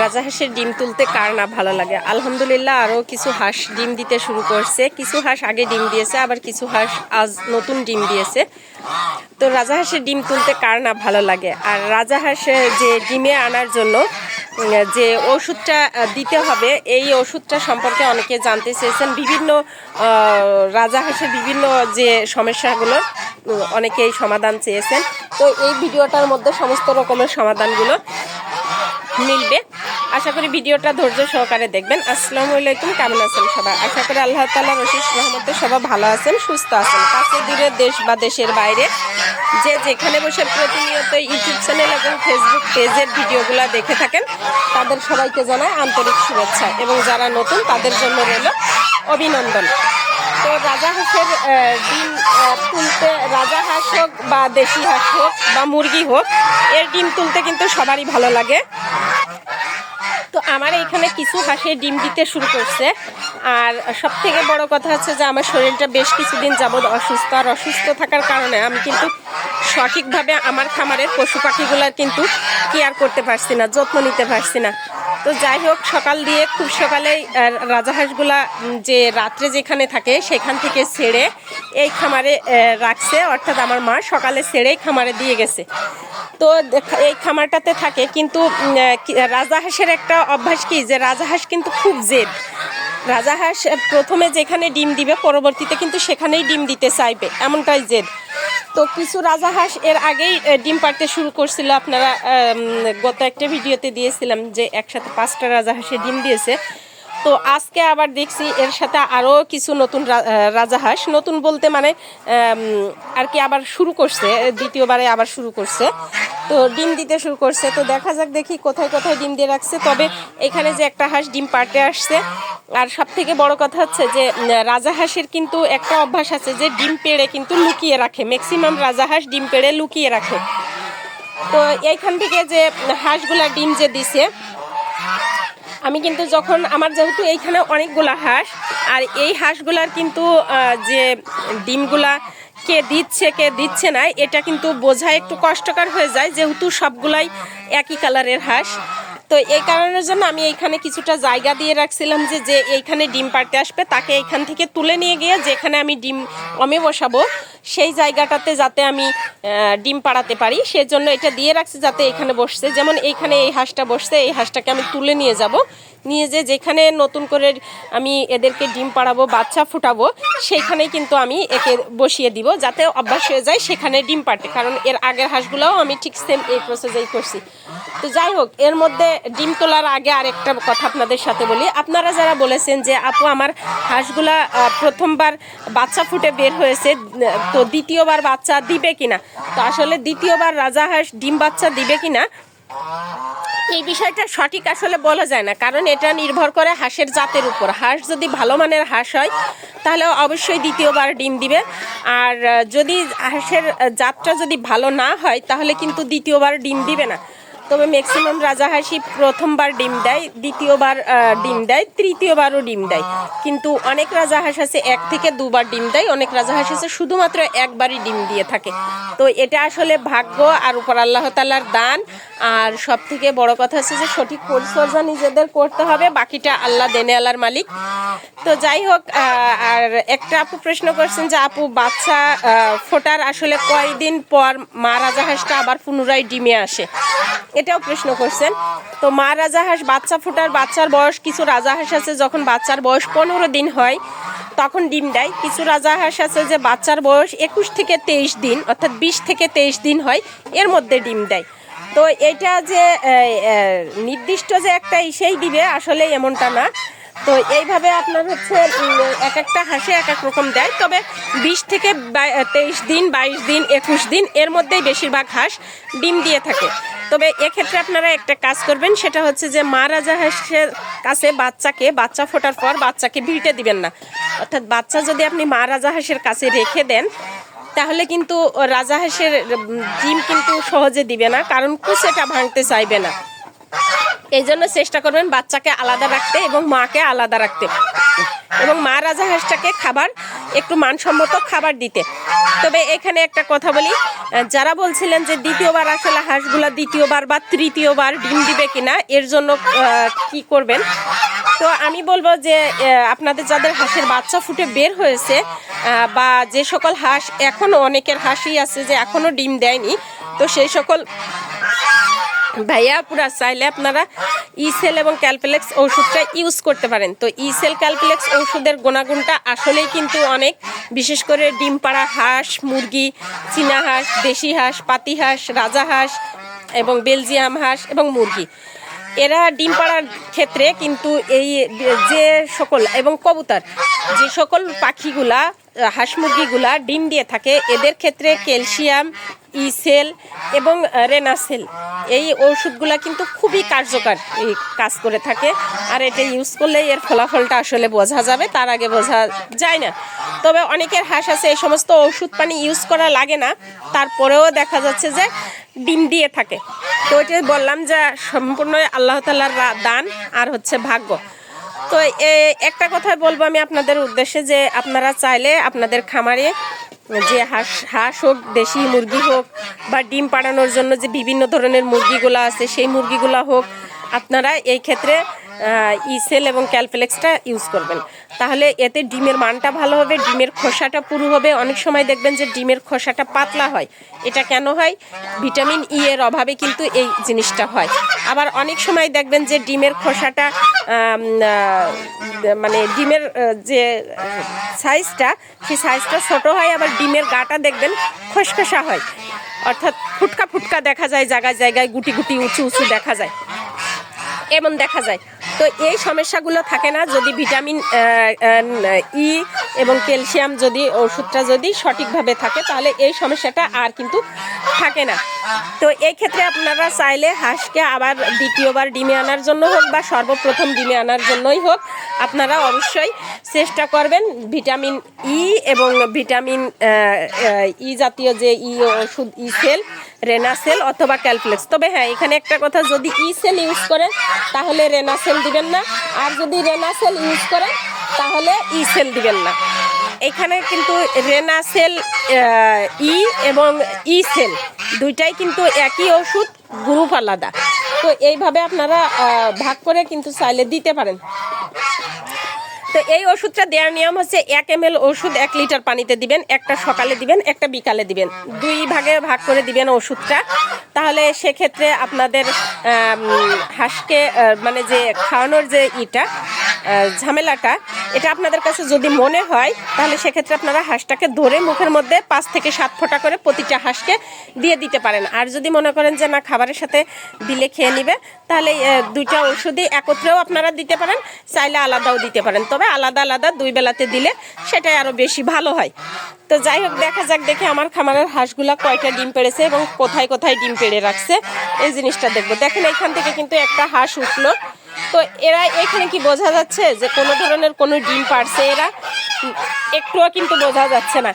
রাজাহাঁসের ডিম তুলতে কার না ভালো লাগে? আলহামদুলিল্লাহ আরও কিছু হাঁস ডিম দিতে শুরু করছে। কিছু হাঁস আগে ডিম দিয়েছে, আবার কিছু হাঁস আজ নতুন ডিম দিয়েছে। তো রাজা হাঁসের ডিম তুলতে কার না ভালো লাগে? আর রাজাহাঁস যে ডিমে আনার জন্য যে ওষুধটা দিতে হবে, এই ওষুধটা সম্পর্কে অনেকে জানতে চেয়েছেন। বিভিন্ন রাজা হাঁসের বিভিন্ন যে সমস্যাগুলো অনেকেই সমাধান চেয়েছেন। তো এই ভিডিওটার মধ্যে সমস্ত রকমের সমাধানগুলো মিলবে। আশা করি ভিডিওটা ধৈর্য সহকারে দেখবেন। আসসালামু আলাইকুম, কেমন আছেন সবাই? আশা করি আল্লাহ তালা রশিদ রহমতে সবাই ভালো আছেন, সুস্থ আছেন। কাছে দূরে দেশ বা দেশের বাইরে যে যেখানে বসে প্রতিনিয়ত ইউটিউব চ্যানেল এবং ফেসবুক পেজের ভিডিওগুলো দেখে থাকেন, তাদের সবাইকে জানায় আন্তরিক শুভেচ্ছা। এবং যারা নতুন, তাদের জন্য রইল অভিনন্দন। তো রাজা হাঁসের ডিম তুলতে রাজা হাঁস হোক বা দেশি হাঁস হোক বা মুরগি হোক, এর ডিম তুলতে কিন্তু সবারই ভালো লাগে। তো আমার এইখানে কিছু হাঁসে ডিম দিতে শুরু করছে। আর সব থেকে বড় কথা হচ্ছে যে আমার শরীরটা বেশ কিছুদিন যাবৎ অসুস্থ। আর অসুস্থ থাকার কারণে আমি কিন্তু সঠিকভাবে আমার খামারের পশু পাখিগুলার কিন্তু কেয়ার করতে পারছি না, যত্ন নিতে পারছি না। তো যাই হোক, সকাল দিয়ে খুব সকালেই রাজাহাঁসগুলা যে রাত্রে যেখানে থাকে সেখান থেকে ছেড়ে এই খামারে রাখছে, অর্থাৎ আমার মা সকালে ছেড়েই খামারে দিয়ে গেছে। তো এই খামারটাতে থাকে কিন্তু রাজাহাঁসের একটা অভ্যাস কি, যে রাজাহাঁস কিন্তু খুব জেদ। রাজাহাঁস প্রথমে যেখানে ডিম দিবে, পরবর্তীতে কিন্তু সেখানেই ডিম দিতে চাইবে, এমনটাই জেদ। তো কিছু রাজা হাঁস এর আগেই ডিম পাড়তে শুরু করছিল। আপনারা গত একটা ভিডিওতে দিয়েছিলাম যে একসাথে পাঁচটা রাজা হাঁসে ডিম দিয়েছে। তো আজকে আবার দেখছি এর সাথে আরও কিছু নতুন রা- আহ, রাজাহাঁস। নতুন বলতে মানে আর কি আবার শুরু করছে দ্বিতীয়বারে আবার শুরু করছে। তো ডিম দিতে শুরু করছে। তো দেখা যাক দেখি কোথায় কোথায় ডিম দিয়ে রাখছে। তবে এখানে যে একটা হাঁস ডিম পাড়তে আসছে আর সব থেকে বড় কথা হচ্ছে যে রাজা হাঁসের কিন্তু একটা অভ্যাস আছে যে ডিম পেড়ে কিন্তু লুকিয়ে রাখে। ম্যাক্সিমাম রাজা হাঁস ডিম পেড়ে লুকিয়ে রাখে। তো এইখান থেকে যে হাঁসগুলা ডিম যে দিছে আমি কিন্তু যখন, আমার যেহেতু এইখানে অনেকগুলা হাঁস, আর এই হাঁসগুলার কিন্তু যে ডিমগুলা কে দিচ্ছে কে দিচ্ছে না, এটা কিন্তু বোঝা একটু কষ্টকর হয়ে যায়, যেহেতু সবগুলাই একই কালারের হাঁস। তো এই কারণের জন্য আমি এইখানে কিছুটা জায়গা দিয়ে রাখছিলাম যে যে এইখানে ডিম পাড়তে আসবে, তাকে এইখান থেকে তুলে নিয়ে গিয়ে যেখানে আমি ডিম কমে বসাবো সেই জায়গাটাতে যাতে আমি ডিম পাড়াতে পারি। সেজন্য এটা দিয়ে রাখছি যাতে এখানে বসছে। যেমন এইখানে এই হাঁসটা বসছে, এই হাঁসটাকে আমি তুলে নিয়ে যাব। নিয়ে যে যেখানে নতুন করে আমি এদেরকে ডিম পাড়াবো, বাচ্চা ফুটাবো সেইখানেই কিন্তু আমি একে বসিয়ে দিব, যাতে অভ্যাস হয়ে যায় সেখানে ডিম পাড়তে। কারণ এর আগের হাঁসগুলোও আমি ঠিক সেম এই প্রসেসেই করছি। তো যাই হোক, এর মধ্যে ডিম তোলার আগে আরেকটা কথা আপনাদের সাথে বলি। আপনারা যারা বলেছেন যে, আপু, আমার হাঁসগুলা প্রথমবার বাচ্চা ফুটে বের হয়েছে, তো দ্বিতীয়বার বাচ্চা দিবে কিনা? তো আসলে দ্বিতীয়বার রাজা হাঁস ডিম বাচ্চা দিবে কিনা, এই বিষয়টা সঠিক আসলে বলা যায় না। কারণ এটা নির্ভর করে হাঁসের জাতের উপর। হাঁস যদি ভালো মানের হাঁস হয়, তাহলে অবশ্যই দ্বিতীয়বার ডিম দিবে। আর যদি হাঁসের জাতটা যদি ভালো না হয়, তাহলে কিন্তু দ্বিতীয়বার ডিম দিবে না। তবে ম্যাক্সিমাম রাজাহাঁসি প্রথমবার ডিম দেয়, দ্বিতীয়বার ডিম দেয়, তৃতীয়বারও ডিম দেয়। কিন্তু অনেক রাজা রাজাহাঁস আছে, এক থেকে দুবার ডিম দেয়। অনেক রাজা রাজাহাঁস আছে, শুধুমাত্র একবারই ডিম দিয়ে থাকে। তো এটা আসলে ভাগ্য আর উপর আল্লাহ তালার দান। আর সব থেকে বড় কথা হচ্ছে যে, সঠিক পরিচর্যা নিজেদের করতে হবে, বাকিটা আল্লাহ দেনে আল্লাহর মালিক। তো যাই হোক আর একটা আপু প্রশ্ন করছেন যে, আপু, বাচ্চা ফোটার আসলে কয়দিন পর মা রাজা রাজাহাঁসটা আবার পুনরায় ডিমে আসে? এটাও প্রশ্ন করছেন। তো মা রাজাহাঁস বাচ্চা ফোটার বাচ্চার বয়স কিছু রাজাহাঁস আছে যখন বাচ্চার বয়স পনেরো দিন হয়, তখন ডিম দেয়। কিছু রাজাহাঁস আছে যে বাচ্চার বয়স একুশ থেকে তেইশ দিন, অর্থাৎ বিশ থেকে তেইশ দিন হয়, এর মধ্যে ডিম দেয়। তো এটা যে নির্দিষ্ট যে একটা ইসেই দিবে, আসলে এমনটা না। তো এইভাবে আপনার হচ্ছে এক একটা হাঁসে এক এক রকম দেয়। তবে বিশ থেকে তেইশ দিন, বাইশ দিন, একুশ দিন, এর মধ্যেই বেশিরভাগ হাঁস ডিম দিয়ে থাকে। তবে এক্ষেত্রে আপনারা একটা কাজ করবেন, সেটা হচ্ছে যে মা রাজা হাঁসের কাছে বাচ্চাকে, বাচ্চা ফোটার পর বাচ্চাকে ভিটে দিবেন না। অর্থাৎ বাচ্চা যদি আপনি মা রাজা হাঁসের কাছে রেখে দেন, তাহলে কিন্তু রাজা হাঁসের ডিম কিন্তু সহজে দিবে না, কারণ কুচেটা ভাঙতে চাইবে না। এই জন্য চেষ্টা করবেন বাচ্চাকে আলাদা রাখতে এবং মাকে আলাদা রাখতে। এবং মা রাজা হাঁসটাকে খাবার একটু মানসম্মত খাবার দিতে। তবে এখানে একটা কথা বলি যারা বলছিলেন যে দ্বিতীয়বার আসলে হাঁসগুলা দ্বিতীয়বার বা তৃতীয়বার ডিম দিবে কিনা, এর জন্য কি করবেন? তো আমি বলব যে আপনাদের যাদের হাঁসের বাচ্চা ফুটে বের হয়েছে বা যে সকল হাঁস এখনও অনেকের হাঁসই আছে যে এখনও ডিম দেয়নি, তো সেই সকল ভাইয়া, পুরা চাইলে আপনারা ইসেল এবং ক্যালপেলেক্স ওষুধটা ইউজ করতে পারেন। তো ইসেল ক্যালপেলেক্স ওষুধের গুণাগুণটা আসলেই কিন্তু অনেক। বিশেষ করে ডিম পাড়া হাঁস, মুরগি, চীনা হাঁস, দেশি হাঁস, পাতি হাঁস, রাজা হাঁস এবং বেলজিয়াম হাঁস এবং মুরগি। এরা ডিম পাড়ার ক্ষেত্রে কিন্তু এই যে সকল এবং কবুতর, যে সকল পাখিগুলা, হাঁস মুরগিগুলা ডিম দিয়ে থাকে, এদের ক্ষেত্রে ক্যালসিয়াম ইসেল এবং রেনাসেল এই ওষুধগুলা কিন্তু খুবই কার্যকর এই কাজ করে থাকে। আর এটা ইউজ করলে এর ফলাফলটা আসলে বোঝা যাবে, তার আগে বোঝা যায় না। তবে অনেকের হাঁস আছে, এই সমস্ত ওষুধ পানি ইউজ করা লাগে না, তারপরেও দেখা যাচ্ছে যে ডিম দিয়ে থাকে। তো ওইটাই বললাম যে সম্পূর্ণ আল্লাহ তাল্লার দান আর হচ্ছে ভাগ্য। তো একটা কথা বলব আমি আপনাদের উদ্দেশ্যে যে আপনারা চাইলে আপনাদের খামারে যে হাঁস হাঁস হোক, দেশি মুরগি হোক বা ডিম পাড়ানোর জন্য যে বিভিন্ন ধরনের মুরগিগুলো আছে, সেই মুরগিগুলো হোক, আপনারা এই ক্ষেত্রে ইসেল এবং ক্যালফ্লেক্সটা ইউজ করবেন। তাহলে এতে ডিমের মানটা ভালো হবে, ডিমের খোসাটা পুরু হবে। অনেক সময় দেখবেন যে ডিমের খোসাটা পাতলা হয়। এটা কেন হয়? ভিটামিন ই এর অভাবে কিন্তু এই জিনিসটা হয়। আবার অনেক সময় দেখবেন যে ডিমের খোসাটা মানে ডিমের যে সাইজটা সেই সাইজটা ছোট হয়, আবার ডিমের গাটা দেখবেন খসখসা হয়। অর্থাৎ ফুটকা ফুটকা দেখা যায়, জায়গায় জায়গায় গুটি গুটি, উঁচু উঁচু দেখা যায়। এমন দেখা যায়। তো এই সমস্যাগুলো থাকে না। যদি ভিটামিন ই এবং ক্যালসিয়াম যদি, ওষুধটা যদি সঠিকভাবে থাকে, তাহলে এই সমস্যাটা আর কিন্তু থাকে না। তো এই ক্ষেত্রে আপনারা চাইলে হাঁসকে আবার দ্বিতীয়বার ডিমে আনার জন্য হোক বা সর্বপ্রথম ডিমে আনার জন্যই হোক, আপনারা অবশ্যই চেষ্টা করবেন ভিটামিন ই এবং ভিটামিন ই জাতীয় যে ই ওষুধ, ই সেল, রেনাসেল অথবা ক্যালফ্লেক্স। তবে হ্যাঁ এখানে একটা কথা, যদি ই সেল ইউজ করেন, তাহলে রেনাসেল দিবেন না। আর যদি রেনাসেল ইউজ করেন, তাহলে ই সেল দিবেন না। এখানে কিন্তু রেনা সেল ই এবং ই সেল দুইটাই কিন্তু একই ওষুধ, গ্রুপ আলাদা। তো এইভাবে আপনারা ভাগ করে কিন্তু চাইলে দিতে পারেন। তো এই ওষুধটা দেওয়ার নিয়ম হচ্ছে এক এম এল ওষুধ এক লিটার পানিতে দিবেন, একটা সকালে দিবেন, একটা বিকালে দিবেন। দুই ভাগে ভাগ করে দিবেন ওষুধটা। তাহলে সেক্ষেত্রে আপনাদের হাঁসকে মানে যে খাওয়ানোর যে ইটা ঝামেলাটা, এটা আপনাদের কাছে যদি মনে হয়, তাহলে সেক্ষেত্রে আপনারা হাঁসটাকে ধরে মুখের মধ্যে পাঁচ থেকে সাত ফোঁটা করে প্রতিটা হাঁসকে দিয়ে দিতে পারেন। আর যদি মনে করেন যে, না, খাবারের সাথে দিলে খেয়ে নিবে, তাহলে দুইটা ওষুধই একত্রেও আপনারা দিতে পারেন, চাইলে আলাদাও দিতে পারেন। তবে আলাদা আলাদা দুই বেলাতে দিলে সেটাই আরও বেশি ভালো হয়। তো যাই হোক, দেখা যাক, দেখে আমার খামারের হাঁসগুলা কয়টা ডিম পেড়েছে এবং কোথায় কোথায় ডিম পেড়ে রাখছে। এই জিনিসটা দেখব। দেখেন এখান থেকে কিন্তু একটা হাঁস উঠল। তো এরা এখানে কি বোঝা যাচ্ছে যে কোনো ধরনের কোনো ডিম পারছে এরা? একটুও কিন্তু বোঝা যাচ্ছে না।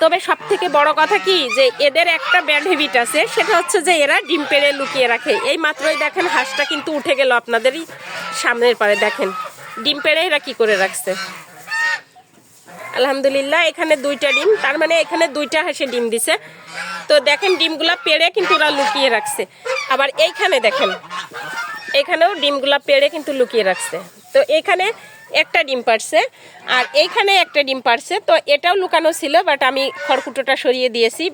তবে সব থেকে বড় কথা কি যে এদের একটা ব্যাড হ্যাবিট আছে, সেটা হচ্ছে যে এরা ডিম পেড়ে লুকিয়ে রাখে। এই মাত্রই দেখেন হাঁসটা কিন্তু উঠে গেল আপনাদেরই সামনের পারে, দেখেন। ডিম পেড়ে এরা কি করে রাখছে? আলহামদুলিল্লাহ, এখানে দুইটা ডিম, তার মানে এখানে দুইটা হাঁসে ডিম দিছে। তো দেখেন ডিমগুলা পেড়ে কিন্তু ওরা লুকিয়ে রাখছে। আবার এইখানে দেখেন এখানেও ডিমগুলো পেড়ে কিন্তু লুকিয়ে রাখছে। তো এখানে একটা ডিম পারছে আর এইখানে একটা ডিম পারছে তো এটাও লুকানো ছিল বাট আমি খড়কুটোটা সরিয়ে দিয়েছি।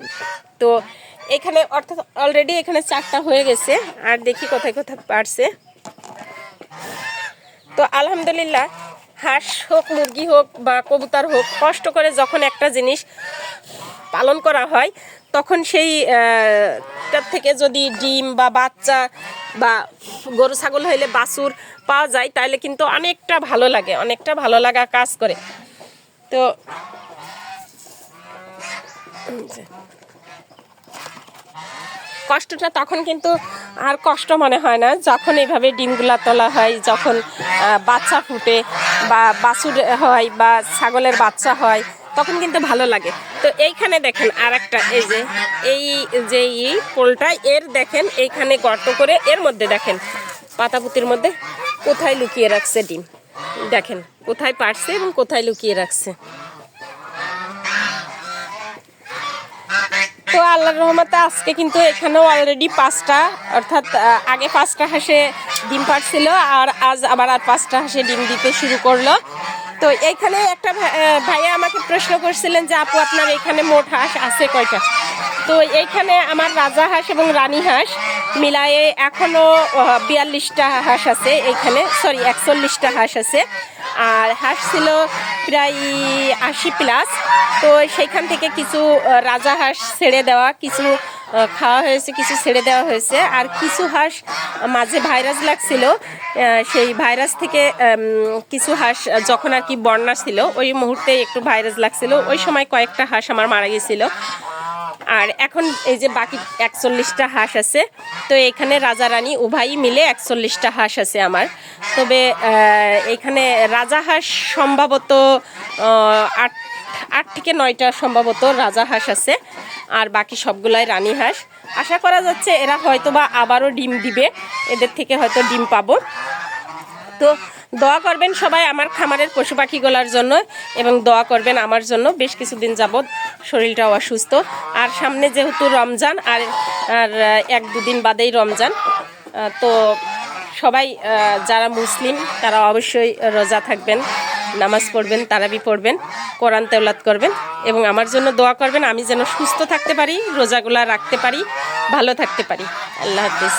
তো এখানে অর্থাৎ অলরেডি এখানে চারটা হয়ে গেছে, আর দেখি কোথায় কোথায় পারছে তো আলহামদুলিল্লাহ, হাঁস হোক, মুরগি হোক বা কবুতর হোক, কষ্ট করে যখন একটা জিনিস পালন করা হয় তখন সেই থেকে যদি ডিম বা বাচ্চা বা গরু, ছাগল হইলে বাছুর পাওয়া যায় তাহলে কিন্তু অনেকটা ভালো লাগে, অনেকটা ভালো লাগা কাজ করে। তো, কষ্টটা তখন কিন্তু আর কষ্ট মনে হয় না, যখন এইভাবে ডিমগুলা তোলা হয়, যখন বাচ্চা ফুটে বা বাছুর হয় বা ছাগলের বাচ্চা হয় তখন কিন্তু ভালো লাগে। তো এইখানে দেখেন আর একটা এই যে এই যে পোলটা, এর দেখেন এইখানে গর্ত করে এর মধ্যে দেখেন, পাতাপুতির মধ্যে কোথায় লুকিয়ে রাখছে ডিম। দেখেন কোথায় পারছে এবং কোথায় লুকিয়ে রাখছে। তো আল্লাহর রহমতে আজকে কিন্তু এখানেও অলরেডি পাঁচটা, অর্থাৎ আগে পাঁচটা হাঁসে ডিম পাড়ছিল, আর আজ আবার আর পাঁচটা হাঁসে ডিম দিতে শুরু করল। তো এইখানে একটা ভাই- ভাইয়া আমাকে প্রশ্ন করছিলেন যে, আপু, আপনার এখানে মোট হাঁস আছে কয়টা? তো এইখানে আমার রাজা হাঁস এবং রানী হাঁস মিলায়ে এখনও বিয়াল্লিশটা হাঁস আছে এইখানে। সরি, একচল্লিশটা হাঁস আছে। আর হাঁস ছিল প্রায় আশি প্লাস। তো সেইখান থেকে কিছু রাজা হাঁস ছেড়ে দেওয়া, কিছু খাওয়া হয়েছে, কিছু ছেড়ে দেওয়া হয়েছে। আর কিছু হাঁস মাঝে ভাইরাস লাগছিল সেই ভাইরাস থেকে কিছু হাঁস যখন আর কি বন্যা ছিল, ওই মুহূর্তে একটু ভাইরাস লাগছিল। ওই সময় কয়েকটা হাঁস আমার মারা গেছিল। আর এখন এই যে বাকি একচল্লিশটা হাঁস আছে, তো এখানে রাজা রানী উভয়ই মিলে একচল্লিশটা হাঁস আছে আমার। তবে এখানে রাজা হাঁস সম্ভবত আট আট থেকে নয়টা সম্ভবত রাজা হাঁস আছে। আর বাকি সবগুলাই রানী হাঁস। আশা করা যাচ্ছে এরা হয়তো বা আবারও ডিম দিবে। এদের থেকে হয়তো ডিম পাবো। তো দোয়া করবেন সবাই আমার খামারের পশু পাখিগুলোর জন্য এবং দোয়া করবেন আমার জন্য। বেশ কিছুদিন যাবৎ শরীরটাও অসুস্থ। আর সামনে যেহেতু রমজান, আর আর এক দুদিন বাদেই রমজান তো সবাই যারা মুসলিম, তারা অবশ্যই রোজা থাকবেন। নামাজ পড়বেন, তারাবি পড়বেন, কোরআন তেওলাত করবেন এবং আমার জন্য দোয়া করবেন, আমি যেন সুস্থ থাকতে পারি, রোজাগুলা রাখতে পারি, ভালো থাকতে পারি। আল্লাহ হাফিজ।